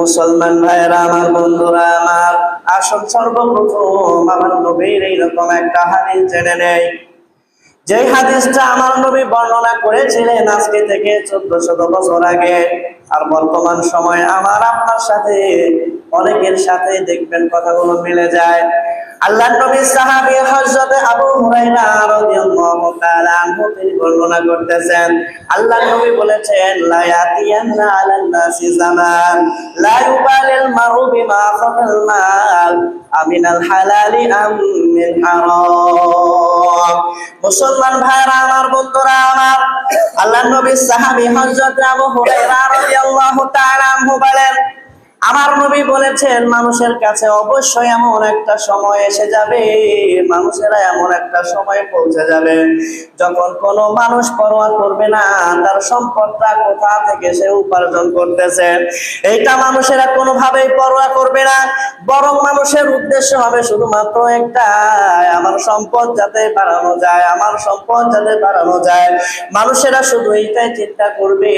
মুসলমান ভাইয়েরা, আমার বন্ধুরা, আমার আসল সর্বপ্রথম আমার নবীর এইরকম একটা হাদিস জেনে নেই। যে হাদিসটা আমার নবী বর্ণনা করেছিলেন আজকে থেকে চোদ্দ শত বছর আগে, আর বর্তমান সময়ে আমার আপনার সাথে, অনেকের সাথে দেখবেন কথাগুলো মিলে যায়। আল্লাহ নবী সাহাবী হযরত আবু হুরায়রা রাদিয়াল্লাহু তাআলা বর্ণনা করতেছেন আল্লাহ নবী বলেছেন, লা ইয়াতিয়ান্না আলান নাসি জামান, লা ইউবালিল বিমা মাল, আমিনাল হালালি আম মিন হারাম। মুসলমান ভাইরা, আমার বন্ধুরা, আমার আল্লাহ নবী সাহাবী হযরত আবু হুরায়রা রাদিয়াল্লাহু তাআলা আনহু বলেন আমার নবী বলেছেন, মানুষের কাছে অবশ্যই এমন একটা সময় এসে যাবে, মানুষেরা এমন একটা সময় পৌঁছে যাবে। যখন কোনো মানুষ পরোয়া করবে না, তার সম্পদটা কোথা থেকে সে উপার্জন করতেছে? এটা মানুষেরা কোনোভাবেই পরোয়া করবে না। বরং মানুষের উদ্দেশ্য হবে শুধুমাত্র একটা, আমার সম্পদ যাতে বাড়ানো যায়, আমার সম্পদ যাতে বাড়ানো যায়। মানুষেরা শুধু এইটাই চিন্তা করবে,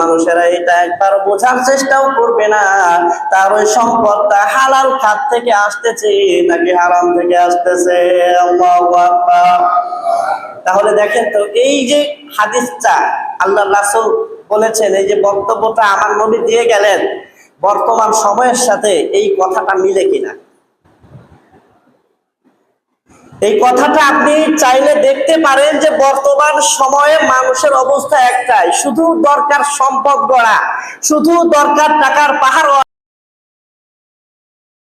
মানুষেরা এটা একবার বোঝার চেষ্টাও করবে না। তার ওই সম্পদটা হালাল খাত থেকে আসতেছে, নাকি হারাম থেকে আসতেছে? তাহলে দেখেন তো, এই যে হাদিসটা আল্লাহ রাসূল বলেছেন, এই যে বক্তব্যটা আমার নবী দিয়ে গেলেন, বর্তমান সময়ের সাথে এই কথাটা মিলে কিনা? এই কথাটা আপনি চাইলে পারেন যে বর্তমান সময়ে মানুষের অবস্থা একটাই, শুধু দরকার সম্পদ গড়া, শুধু দরকার টাকার পাহাড়